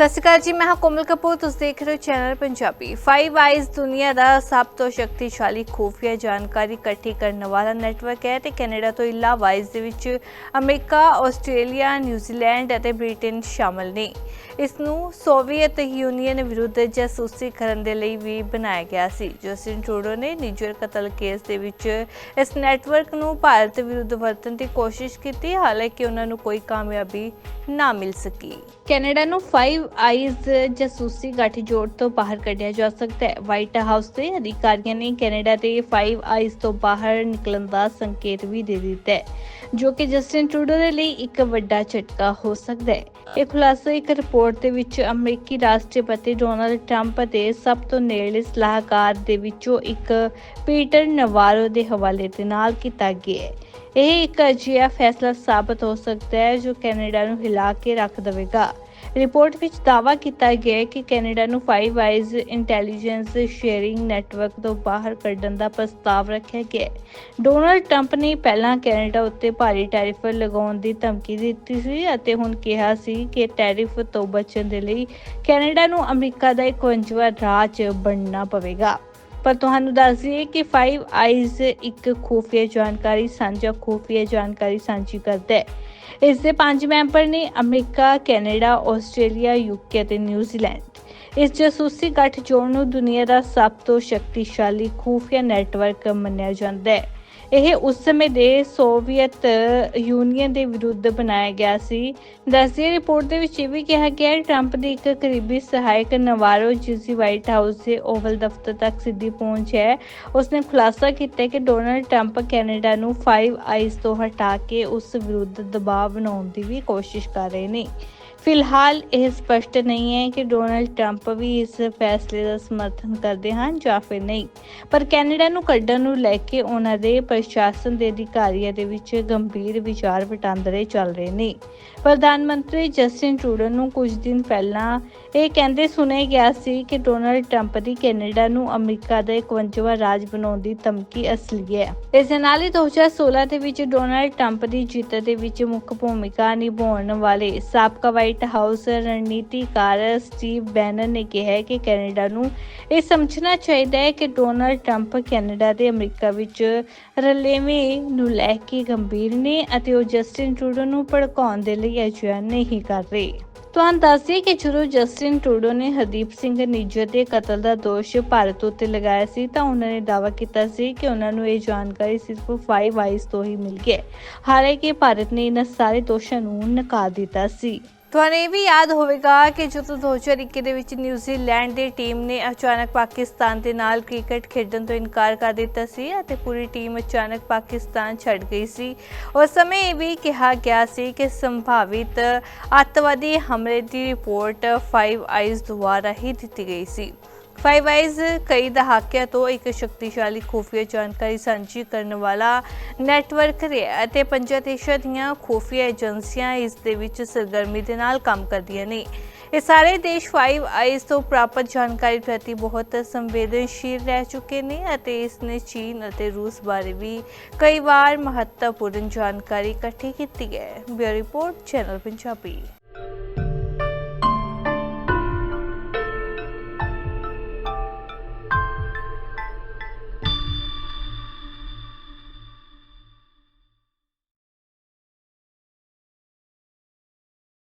ਸਤਿ ਸ਼੍ਰੀ ਅਕਾਲ ਜੀ ਮੈਂ ਹਾਂ ਕੋਮਲ ਕਪੂਰ ਤੁਸੀਂ ਦੇਖ ਰਹੇ ਹੋ ਚੈਨਲ ਪੰਜਾਬੀ। 5 ਆਈਜ਼ ਦੁਨੀਆ ਦਾ ਸਭ ਤੋਂ ਸ਼ਕਤੀਸ਼ਾਲੀ ਖੂਫੀਆ ਜਾਣਕਾਰੀ ਇਕੱਠੀ ਕਰਨ ਵਾਲਾ ਨੈਟਵਰਕ ਹੈ ਤੇ ਕੈਨੇਡਾ ਤੋਂ ਇਲਾਵਾ ਇਸ ਦੇ ਵਿੱਚ ਅਮਰੀਕਾ, ਆਸਟ੍ਰੇਲੀਆ, ਨਿਊਜ਼ੀਲੈਂਡ ਅਤੇ ਬ੍ਰਿਟੇਨ ਸ਼ਾਮਲ ਨੇ। ਇਸ ਨੂੰ ਸੋਵੀਅਤ ਯੂਨੀਅਨ ਵਿਰੁੱਧ ਜਾਸੂਸੀ ਕਰਨ ਦੇ ਲਈ ਵੀ ਬਣਾਇਆ ਗਿਆ ਸੀ। ਜਸਟਿਨ ਟਰੂਡੋ ਨੇ ਨਿਜਰ ਕਤਲ ਕੇਸ ਦੇ ਵਿੱਚ ਇਸ ਨੈਟਵਰਕ ਨੂੰ ਭਾਰਤ ਵਿਰੁੱਧ ਵਰਤਣ ਦੀ ਕੋਸ਼ਿਸ਼ ਕੀਤੀ ਹਾਲਾਂਕਿ ਉਹਨਾਂ ਨੂੰ ਕੋਈ ਕਾਮਯਾਬੀ ਨਾ ਮਿਲ ਸਕੀ। ਕੈਨੇਡਾ ਨੂੰ 5 ਆਈਜ਼ ਜਾਸੂਸੀ ਗੱਠਜੋੜ ਤੋਂ ਬਾਹਰ ਕੱਢਿਆ ਜਾ ਸਕਦਾ ਹੈ। ਵਾਈਟ ਹਾਊਸ ਦੇ ਅਧਿਕਾਰੀਆਂ ਨੇ ਕੈਨੇਡਾ ਦੇ 5 ਆਈਜ਼ ਤੋਂ ਬਾਹਰ ਨਿਕਲਣ ਦਾ ਸੰਕੇਤ ਵੀ ਦੇ ਦਿੱਤਾ ਹੈ, ਜੋ ਕਿ ਜਸਟਿਨ ਟਰੂਡੋ ਦੇ ਲਈ ਇੱਕ ਵੱਡਾ ਝਟਕਾ ਹੋ ਸਕਦਾ ਹੈ। ਇਹ ਖੁਲਾਸਾ ਇੱਕ ਰਿਪੋਰਟ ਦੇ ਵਿੱਚ ਅਮਰੀਕੀ ਰਾਸ਼ਟਰਪਤੀ ਡੋਨਾਲਡ ਟਰੰਪ ਦੇ ਸਭ ਤੋਂ ਨੇੜਲੇ ਸਲਾਹਕਾਰ ਦੇ ਵਿੱਚੋਂ ਇੱਕ ਪੀਟਰ ਨਵਾਰੋ ਦੇ ਹਵਾਲੇ ਦੇ ਨਾਲ ਕੀਤਾ ਗਿਆ ਹੈ। ਇਹ ਇੱਕ ਅਜਿਹਾ ਫੈਸਲਾ ਸਾਬਤ ਹੋ ਸਕਦਾ ਹੈ, ਜੋ ਕੈਨੇਡਾ ਨੂੰ ਹਿਲਾ ਕੇ ਰੱਖ ਦੇਵੇਗਾ। ਰਿਪੋਰਟ ਵਿੱਚ ਦਾਅਵਾ ਕੀਤਾ ਗਿਆ ਹੈ ਕਿ ਕੈਨੇਡਾ ਨੂੰ 5 ਆਈਜ਼ ਇੰਟੈਲੀਜੈਂਸ ਸ਼ੇਅਰਿੰਗ ਨੈਟਵਰਕ ਤੋਂ ਬਾਹਰ ਕੱਢਣ ਦਾ ਪ੍ਰਸਤਾਵ ਰੱਖਿਆ ਗਿਆ ਹੈ। ਡੋਨਾਲਡ ਟਰੰਪ ਨੇ ਪਹਿਲਾਂ ਕੈਨੇਡਾ ਉੱਤੇ ਭਾਰੀ ਟੈਰਿਫ ਲਗਾਉਣ ਦੀ ਧਮਕੀ ਦਿੱਤੀ ਸੀ ਅਤੇ ਹੁਣ ਕਿਹਾ ਸੀ ਕਿ ਟੈਰਿਫ ਤੋਂ ਬਚਣ ਦੇ ਲਈ ਕੈਨੇਡਾ ਨੂੰ ਅਮਰੀਕਾ ਦਾ 51ਵਾਂ ਰਾਜ ਬਣਨਾ ਪਵੇਗਾ। ਪਰ ਤੁਹਾਨੂੰ ਦੱਸ ਦਈਏ ਕਿ 5 ਆਈਜ਼ ਇੱਕ ਖੂਫੀਆ ਜਾਣਕਾਰੀ, ਸਾਂਝਾ ਖੂਫੀਆ ਜਾਣਕਾਰੀ ਸਾਂਝੀ ਕਰਦਾ ਹੈ। ਇਸ ਦੇ ਪੰਜ ਮੈਂਬਰ ਨੇ ਅਮਰੀਕਾ, ਕੈਨੇਡਾ, ਆਸਟ੍ਰੇਲੀਆ, ਯੂਕੇ ਅਤੇ ਨਿਊਜ਼ੀਲੈਂਡ। ਇਸ ਜਾਸੂਸੀ ਗੱਠਜੋੜ ਨੂੰ ਦੁਨੀਆ ਦਾ ਸਭ ਤੋਂ ਸ਼ਕਤੀਸ਼ਾਲੀ ਖੂਫੀਆ ਨੈਟਵਰਕ ਮੰਨਿਆ ਜਾਂਦਾ ਹੈ। ਇਹ ਉਸ ਸਮੇਂ ਦੇ ਸੋਵੀਅਤ ਯੂਨੀਅਨ ਦੇ ਵਿਰੁੱਧ ਬਣਾਇਆ ਗਿਆ ਸੀ। ਦੱਸਦੀ ਰਿਪੋਰਟ ਦੇ ਵਿੱਚ ਇਹ ਵੀ ਕਿਹਾ ਗਿਆ ਹੈ, ਟਰੰਪ ਦੇ ਇੱਕ ਕਰੀਬੀ ਸਹਾਇਕ ਨਵਾਰੋ, ਜਿਸ ਵਾਈਟ ਹਾਊਸ ਦੇ ਓਵਲ ਦਫ਼ਤਰ ਤੱਕ ਸਿੱਧੀ ਪਹੁੰਚ ਹੈ, ਉਸਨੇ ਖੁਲਾਸਾ ਕੀਤਾ ਕਿ ਡੋਨਲਡ ਟਰੰਪ ਕੈਨੇਡਾ ਨੂੰ 5 ਆਈਜ਼ ਤੋਂ ਹਟਾ ਕੇ ਉਸ ਵਿਰੁੱਧ ਦਬਾਅ ਬਣਾਉਣ ਦੀ ਵੀ ਕੋਸ਼ਿਸ਼ ਕਰ ਰਹੇ ਨੇ। ਫਿਲਹਾਲ ਇਹ ਸਪਸ਼ਟ ਨਹੀਂ ਹੈ ਕਿ ਡੋਨਲਡ ਟਰੰਪ ਵੀ ਇਸ ਫੈਸਲੇ ਦਾ ਸਮਰਥਨ ਕਰਦੇ ਹਨ ਜਾਂ ਫਿਰ ਨਹੀਂ, ਪਰ ਕੈਨੇਡਾ ਨੂੰ ਕੱਢਣ ਨੂੰ ਲੈ ਕੇ ਉਹਨਾਂ ਦੇ ਪ੍ਰਸ਼ਾਸਨ ਦੇ ਅਧਿਕਾਰੀਆਂ ਦੇ ਵਿੱਚ ਗੰਭੀਰ ਵਿਚਾਰ ਵਟਾਂਦਰੇ ਚੱਲ ਰਹੇ ਨੇ। ਪ੍ਰਧਾਨ ਮੰਤਰੀ ਜਸਟਿਨ ਟਰੂਡੋ ਨੂੰ ਕੁਝ ਦਿਨ ਪਹਿਲਾਂ ਇਹ ਕਹਿੰਦੇ ਸੁਣਿਆ ਗਿਆ ਸੀ ਕਿ ਡੋਨਲਡ ਟਰੰਪ ਦੀ ਕੈਨੇਡਾ ਨੂੰ ਅਮਰੀਕਾ ਦਾ 51ਵਾਂ ਰਾਜ ਬਣਾਉਣ ਦੀ ਧਮਕੀ ਅਸਲੀ ਹੈ। ਇਸ ਦੇ ਨਾਲ ਹੀ 2016 ਦੇ ਵਿੱਚ ਡੋਨਾਲਡ ਟਰੰਪ ਦੀ ਜਿੱਤ ਦੇ ਵਿੱਚ ਮੁੱਖ ਭੂਮਿਕਾ ਨਿਭਾਉਣ ਵਾਲੇ ਸਾਬਕਾ ਵਾਈਟ ਹਾਊਸ ਰਣਨੀਤੀਕਾਰ ਸਟੀਵ ਬੈਨਨ ਨੇ ਕਿਹਾ ਕਿ ਕੈਨੇਡਾ ਨੂੰ ਇਹ ਸਮਝਣਾ ਚਾਹੀਦਾ ਹੈ ਕਿ ਡੋਨਲਡ ਟਰੰਪ ਕੈਨੇਡਾ ਦੇ ਅਮਰੀਕਾ ਵਿੱਚ ਰਲੇਵੇਂ ਨੂੰ ਲੈ ਕੇ ਗੰਭੀਰ ਨੇ ਅਤੇ ਉਹ ਜਸਟਿਨ ਟਰੂਡੋ ਨੂੰ ਭੜਕਾਉਣ ਦੇ ਲਈ ਅਜਿਹਾ ਨਹੀਂ ਕਰ ਰਹੇ। ਤੁਹਾਨੂੰ ਦੱਸਦੇ ਕਿ ਜਦੋਂ ਜਸਟਿਨ ਟਰੂਡੋ ਨੇ ਹਰਦੀਪ ਸਿੰਘ ਨਿੱਜਰ ਦੇ ਕਤਲ ਦਾ ਦੋਸ਼ ਭਾਰਤ ਉੱਤੇ ਲਗਾਇਆ ਸੀ, ਤਾਂ ਉਹਨਾਂ ਨੇ ਦਾਅਵਾ ਕੀਤਾ ਸੀ ਕਿ ਉਹਨਾਂ ਨੂੰ ਇਹ ਜਾਣਕਾਰੀ ਸਿਰਫ 5 ਆਈਜ਼ ਤੋਂ ਹੀ ਮਿਲ ਗਈ ਹੈ। ਹਾਲਾਂਕਿ ਭਾਰਤ ਨੇ ਇਹਨਾਂ ਸਾਰੇ ਦੋਸ਼ਾਂ ਨੂੰ ਨਕਾਰ ਦਿੱਤਾ ਸੀ ਤੁਹਾਨੂੰ ਇਹ ਵੀ ਯਾਦ ਹੋਵੇਗਾ ਕਿ ਜਦੋਂ 2021 ਦੇ ਵਿੱਚ ਨਿਊਜ਼ੀਲੈਂਡ ਦੀ ਟੀਮ ਨੇ ਅਚਾਨਕ ਪਾਕਿਸਤਾਨ ਦੇ ਨਾਲ ਕ੍ਰਿਕਟ ਖੇਡਣ ਤੋਂ ਇਨਕਾਰ ਕਰ ਦਿੱਤਾ ਸੀ ਅਤੇ ਪੂਰੀ ਟੀਮ ਅਚਾਨਕ ਪਾਕਿਸਤਾਨ ਛੱਡ ਗਈ ਸੀ। ਉਸ ਸਮੇਂ ਇਹ ਵੀ ਕਿਹਾ ਗਿਆ ਸੀ ਕਿ ਸੰਭਾਵਿਤ ਅੱਤਵਾਦੀ ਹਮਲੇ ਦੀ ਰਿਪੋਰਟ 5 ਆਈਜ਼ ਦੁਆਰਾ ਹੀ ਦਿੱਤੀ ਗਈ ਸੀ। ਫਾਈਵ ਆਈਜ਼ ਕਈ ਦਹਾਕਿਆਂ ਤੋਂ ਇੱਕ ਸ਼ਕਤੀਸ਼ਾਲੀ ਖੁਫੀਆ ਜਾਣਕਾਰੀ ਸਾਂਝੀ ਕਰਨ ਵਾਲਾ ਨੈਟਵਰਕ ਰਿਹਾ ਅਤੇ ਪੰਜਾਂ ਦੇਸ਼ਾਂ ਦੀਆਂ ਖੁਫੀਆ ਏਜੰਸੀਆਂ ਇਸ ਦੇ ਵਿੱਚ ਸਰਗਰਮੀ ਦੇ ਨਾਲ ਕੰਮ ਕਰਦੀਆਂ ਨੇ। ਇਹ ਸਾਰੇ ਦੇਸ਼ 5 ਆਈਜ਼ ਤੋਂ ਪ੍ਰਾਪਤ ਜਾਣਕਾਰੀ ਪ੍ਰਤੀ ਬਹੁਤ ਸੰਵੇਦਨਸ਼ੀਲ ਰਹਿ ਚੁੱਕੇ ਨੇ ਅਤੇ ਇਸ ਨੇ ਚੀਨ ਅਤੇ ਰੂਸ ਬਾਰੇ ਵੀ ਕਈ ਵਾਰ ਮਹੱਤਵਪੂਰਨ ਜਾਣਕਾਰੀ ਇਕੱਠੀ ਕੀਤੀ ਹੈ। Bureau report channel Punjabi